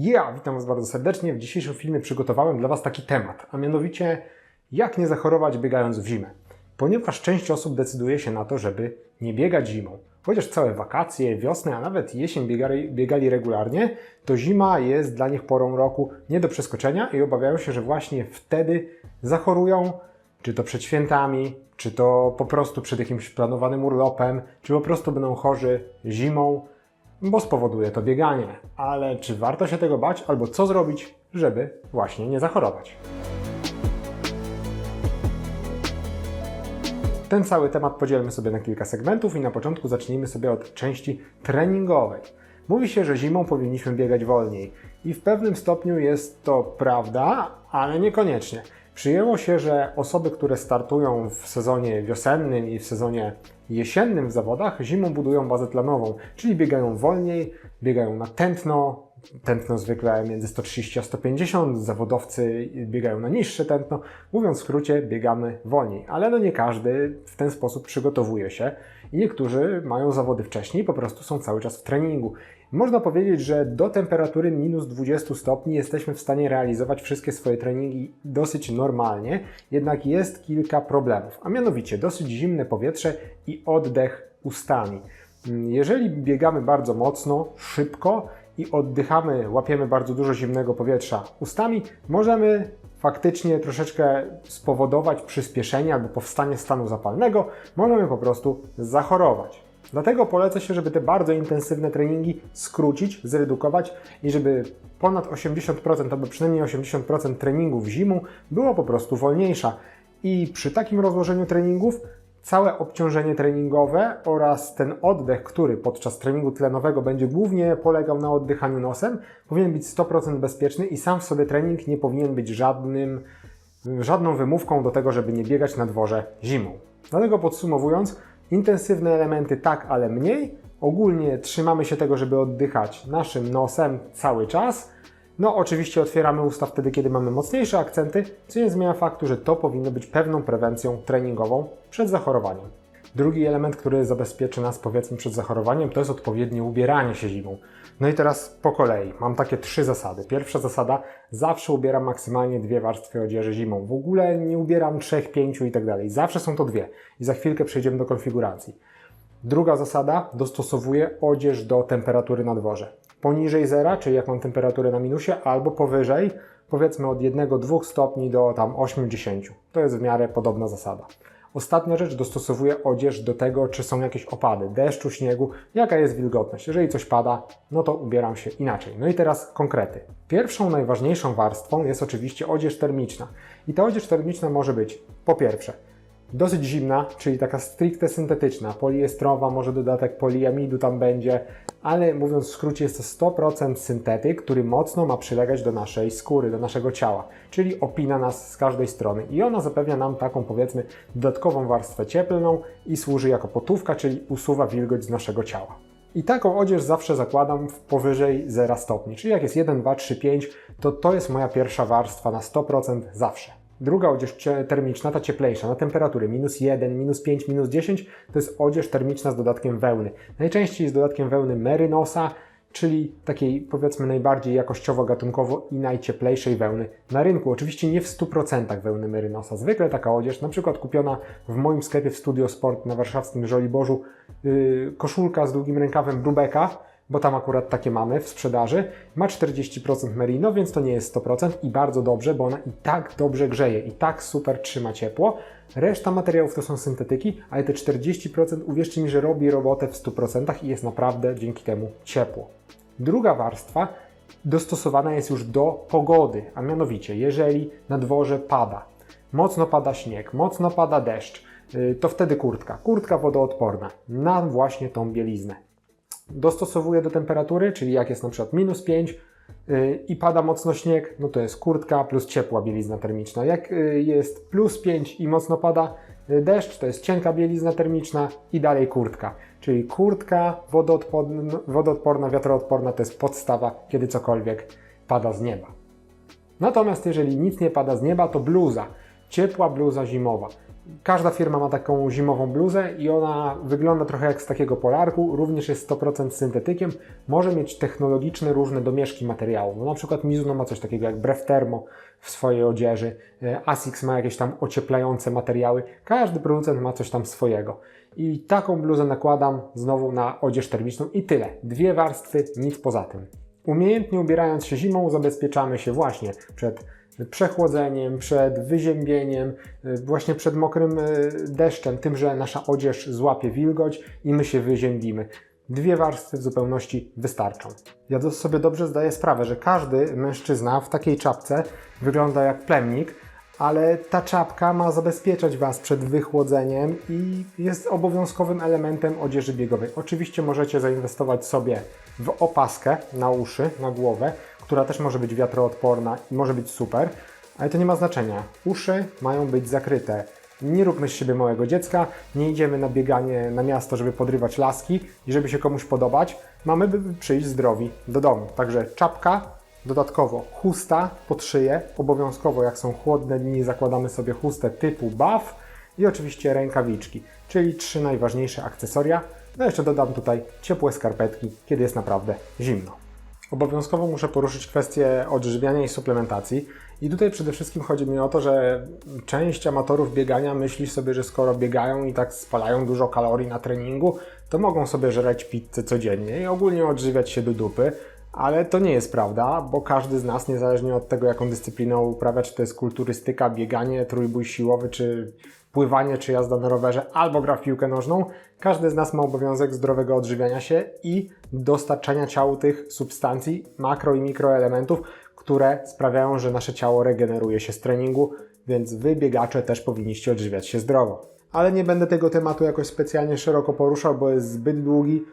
Ja witam Was bardzo serdecznie. W dzisiejszym filmie przygotowałem dla Was taki temat, a mianowicie jak nie zachorować biegając w zimę. Ponieważ część osób decyduje się na to, żeby nie biegać zimą. Chociaż całe wakacje, wiosnę, a nawet jesień biegali, biegali regularnie, to zima jest dla nich porą roku nie do przeskoczenia i obawiają się, że właśnie wtedy zachorują, czy to przed świętami, czy to po prostu przed jakimś planowanym urlopem, czy po prostu będą chorzy zimą, bo spowoduje to bieganie. Ale czy warto się tego bać, albo co zrobić, żeby właśnie nie zachorować? Ten cały temat podzielmy sobie na kilka segmentów i na początku zacznijmy sobie od części treningowej. Mówi się, że zimą powinniśmy biegać wolniej i w pewnym stopniu jest to prawda, ale niekoniecznie. Przyjęło się, że osoby, które startują w sezonie wiosennym i w sezonie jesiennym w zawodach, zimą budują bazę tlenową, czyli biegają wolniej, biegają na tętno, tętno zwykle między 130 a 150, zawodowcy biegają na niższe tętno. Mówiąc w skrócie, biegamy wolniej, ale no nie każdy w ten sposób przygotowuje się i niektórzy mają zawody wcześniej, po prostu są cały czas w treningu. Można powiedzieć, że do temperatury minus 20 stopni jesteśmy w stanie realizować wszystkie swoje treningi dosyć normalnie, jednak jest kilka problemów, a mianowicie dosyć zimne powietrze i oddech ustami. Jeżeli biegamy bardzo mocno, szybko i oddychamy, łapiemy bardzo dużo zimnego powietrza ustami, możemy faktycznie troszeczkę spowodować przyspieszenie albo powstanie stanu zapalnego, możemy po prostu zachorować. Dlatego poleca się, żeby te bardzo intensywne treningi skrócić, zredukować i żeby ponad 80% albo przynajmniej 80% treningów zimą było po prostu wolniejsza. I przy takim rozłożeniu treningów całe obciążenie treningowe oraz ten oddech, który podczas treningu tlenowego będzie głównie polegał na oddychaniu nosem, powinien być 100% bezpieczny i sam w sobie trening nie powinien być żadnym, żadną wymówką do tego, żeby nie biegać na dworze zimą. Dlatego podsumowując, intensywne elementy tak, ale mniej. Ogólnie trzymamy się tego, żeby oddychać naszym nosem cały czas. No, oczywiście otwieramy usta wtedy, kiedy mamy mocniejsze akcenty, co nie zmienia faktu, że to powinno być pewną prewencją treningową przed zachorowaniem. Drugi element, który zabezpieczy nas powiedzmy przed zachorowaniem, to jest odpowiednie ubieranie się zimą. No i teraz po kolei. Mam takie trzy zasady. Pierwsza zasada, zawsze ubieram maksymalnie dwie warstwy odzieży zimą. W ogóle nie ubieram trzech, pięciu i tak dalej. Zawsze są to dwie. I za chwilkę przejdziemy do konfiguracji. Druga zasada, dostosowuję odzież do temperatury na dworze. Poniżej zera, czyli jak mam temperaturę na minusie, albo powyżej, powiedzmy od 1-2 stopni do tam 8-10. To jest w miarę podobna zasada. Ostatnia rzecz, dostosowuję odzież do tego, czy są jakieś opady, deszczu, śniegu, jaka jest wilgotność. Jeżeli coś pada, no to ubieram się inaczej. No i teraz konkrety. Pierwszą, najważniejszą warstwą jest oczywiście odzież termiczna. I ta odzież termiczna może być po pierwsze dosyć zimna, czyli taka stricte syntetyczna, poliestrowa, może dodatek poliamidu tam będzie, ale mówiąc w skrócie jest to 100% syntetyk, który mocno ma przylegać do naszej skóry, do naszego ciała, czyli opina nas z każdej strony i ona zapewnia nam taką powiedzmy dodatkową warstwę cieplną i służy jako potówka, czyli usuwa wilgoć z naszego ciała. I taką odzież zawsze zakładam w powyżej 0 stopni, czyli jak jest 1, 2, 3, 5, to to jest moja pierwsza warstwa na 100% zawsze. Druga odzież termiczna, ta cieplejsza, na temperatury minus 1, minus 5, minus 10, to jest odzież termiczna z dodatkiem wełny. Najczęściej z dodatkiem wełny merynosa, czyli takiej powiedzmy najbardziej jakościowo, gatunkowo i najcieplejszej wełny na rynku. Oczywiście nie w 100% wełny merynosa. Zwykle taka odzież, na przykład kupiona w moim sklepie w Studio Sport na warszawskim Żoliborzu, yy, koszulka z długim rękawem Brubeka, bo tam akurat takie mamy w sprzedaży, ma 40% merino, więc to nie jest 100% i bardzo dobrze, bo ona i tak dobrze grzeje, i tak super trzyma ciepło. Reszta materiałów to są syntetyki, ale te 40% uwierzcie mi, że robi robotę w 100% i jest naprawdę dzięki temu ciepło. Druga warstwa dostosowana jest już do pogody, a mianowicie jeżeli na dworze pada, mocno pada śnieg, mocno pada deszcz, yy, to wtedy kurtka, kurtka wodoodporna na właśnie tą bieliznę dostosowuję do temperatury, czyli jak jest na przykład minus 5 yy, i pada mocno śnieg, no to jest kurtka plus ciepła bielizna termiczna. Jak yy, jest plus 5 i mocno pada yy, deszcz, to jest cienka bielizna termiczna i dalej kurtka. Czyli kurtka wodoodporna, wodoodporna, wiatroodporna to jest podstawa, kiedy cokolwiek pada z nieba. Natomiast jeżeli nic nie pada z nieba, to bluza, ciepła bluza zimowa. Każda firma ma taką zimową bluzę i ona wygląda trochę jak z takiego polarku, również jest 100% syntetykiem, może mieć technologiczne różne domieszki materiału. No, na przykład Mizuno ma coś takiego jak Bref Thermo w swojej odzieży, e, Asics ma jakieś tam ocieplające materiały, każdy producent ma coś tam swojego. I taką bluzę nakładam znowu na odzież termiczną i tyle. Dwie warstwy, nic poza tym. Umiejętnie ubierając się zimą zabezpieczamy się właśnie przed przechłodzeniem, przed wyziębieniem, y, właśnie przed mokrym y, deszczem, tym, że nasza odzież złapie wilgoć i my się wyziębimy. Dwie warstwy w zupełności wystarczą. Ja sobie dobrze zdaję sprawę, że każdy mężczyzna w takiej czapce wygląda jak plemnik, ale ta czapka ma zabezpieczać Was przed wychłodzeniem i jest obowiązkowym elementem odzieży biegowej. Oczywiście możecie zainwestować sobie w opaskę na uszy, na głowę, która też może być wiatroodporna i może być super, ale to nie ma znaczenia. Uszy mają być zakryte. Nie róbmy z siebie małego dziecka, nie idziemy na bieganie na miasto, żeby podrywać laski i żeby się komuś podobać. Mamy by przyjść zdrowi do domu. Także czapka, dodatkowo chusta pod szyję. Obowiązkowo, jak są chłodne dni, zakładamy sobie chustę typu buff i oczywiście rękawiczki, czyli trzy najważniejsze akcesoria. No jeszcze dodam tutaj ciepłe skarpetki, kiedy jest naprawdę zimno. Obowiązkowo muszę poruszyć kwestię odżywiania i suplementacji. I tutaj przede wszystkim chodzi mi o to, że część amatorów biegania myśli sobie, że skoro biegają i tak spalają dużo kalorii na treningu, to mogą sobie żreć pizzę codziennie i ogólnie odżywiać się do dupy. Ale to nie jest prawda, bo każdy z nas, niezależnie od tego, jaką dyscyplinę uprawia, czy to jest kulturystyka, bieganie, trójbój siłowy, czy pływanie, czy jazda na rowerze, albo gra w piłkę nożną, każdy z nas ma obowiązek zdrowego odżywiania się i dostarczania ciału tych substancji, makro i mikroelementów, które sprawiają, że nasze ciało regeneruje się z treningu, więc wy, biegacze, też powinniście odżywiać się zdrowo. Ale nie będę tego tematu jakoś specjalnie szeroko poruszał, bo jest zbyt długi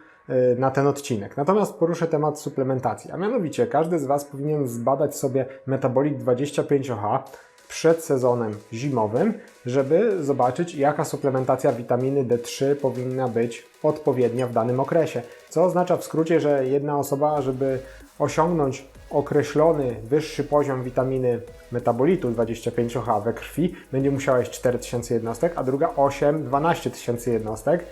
na ten odcinek. Natomiast poruszę temat suplementacji, a mianowicie każdy z Was powinien zbadać sobie metabolit 25H przed sezonem zimowym, żeby zobaczyć, jaka suplementacja witaminy D3 powinna być odpowiednia w danym okresie. Co oznacza w skrócie, że jedna osoba, żeby osiągnąć określony wyższy poziom witaminy metabolitu 25H we krwi, będzie musiała jeść 4000 jednostek, a druga 8-12 tysięcy jednostek.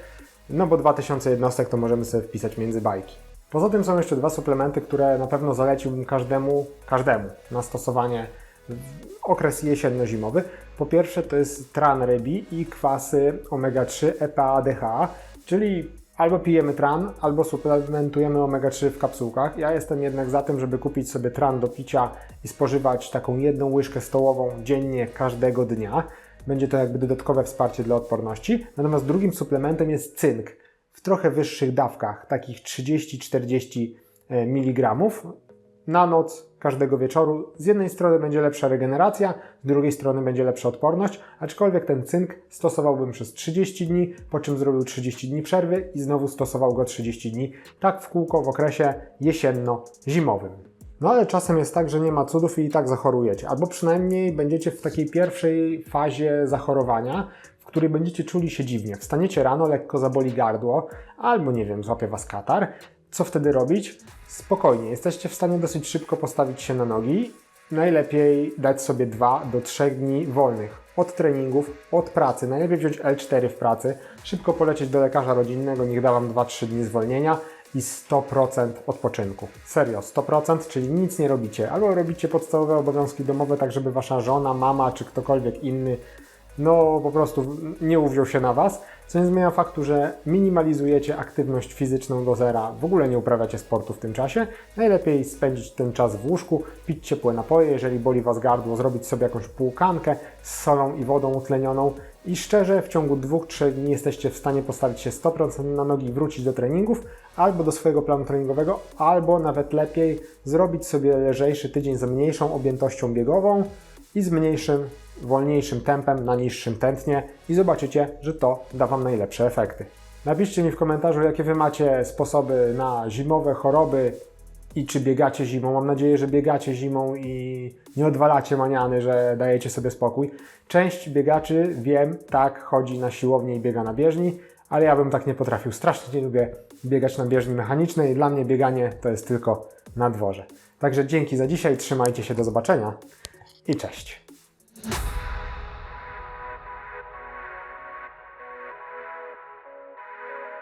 No bo 2000 jednostek to możemy sobie wpisać między bajki. Poza tym są jeszcze dwa suplementy, które na pewno zaleciłbym każdemu, każdemu na stosowanie w okres jesienno-zimowy. Po pierwsze to jest tran rybi i kwasy omega-3 EPA-DHA, czyli albo pijemy tran, albo suplementujemy omega-3 w kapsułkach. Ja jestem jednak za tym, żeby kupić sobie tran do picia i spożywać taką jedną łyżkę stołową dziennie każdego dnia. Będzie to jakby dodatkowe wsparcie dla odporności. Natomiast drugim suplementem jest cynk w trochę wyższych dawkach, takich 30-40 mg na noc każdego wieczoru. Z jednej strony będzie lepsza regeneracja, z drugiej strony będzie lepsza odporność, aczkolwiek ten cynk stosowałbym przez 30 dni, po czym zrobił 30 dni przerwy i znowu stosował go 30 dni, tak w kółko w okresie jesienno-zimowym. No ale czasem jest tak, że nie ma cudów i i tak zachorujecie, albo przynajmniej będziecie w takiej pierwszej fazie zachorowania, w której będziecie czuli się dziwnie. Wstaniecie rano, lekko zaboli gardło, albo nie wiem, złapie was katar. Co wtedy robić? Spokojnie, jesteście w stanie dosyć szybko postawić się na nogi. Najlepiej dać sobie 2 do 3 dni wolnych od treningów, od pracy. Najlepiej wziąć L4 w pracy, szybko polecieć do lekarza rodzinnego, niech da Wam 2-3 dni zwolnienia i 100% odpoczynku. Serio, 100%, czyli nic nie robicie. Albo robicie podstawowe obowiązki domowe, tak żeby Wasza żona, mama czy ktokolwiek inny no po prostu nie uwziął się na Was, co nie zmienia faktu, że minimalizujecie aktywność fizyczną do zera, w ogóle nie uprawiacie sportu w tym czasie. Najlepiej spędzić ten czas w łóżku, pić ciepłe napoje, jeżeli boli Was gardło, zrobić sobie jakąś półkankę z solą i wodą utlenioną i szczerze w ciągu 2-3 dni jesteście w stanie postawić się 100% na nogi i wrócić do treningów, albo do swojego planu treningowego, albo nawet lepiej zrobić sobie lżejszy tydzień z mniejszą objętością biegową i z mniejszym wolniejszym tempem, na niższym tętnie i zobaczycie, że to da Wam najlepsze efekty. Napiszcie mi w komentarzu, jakie Wy macie sposoby na zimowe choroby i czy biegacie zimą. Mam nadzieję, że biegacie zimą i nie odwalacie maniany, że dajecie sobie spokój. Część biegaczy, wiem, tak, chodzi na siłownię i biega na bieżni, ale ja bym tak nie potrafił. Strasznie nie lubię biegać na bieżni mechanicznej dla mnie bieganie to jest tylko na dworze. Także dzięki za dzisiaj, trzymajcie się, do zobaczenia i cześć.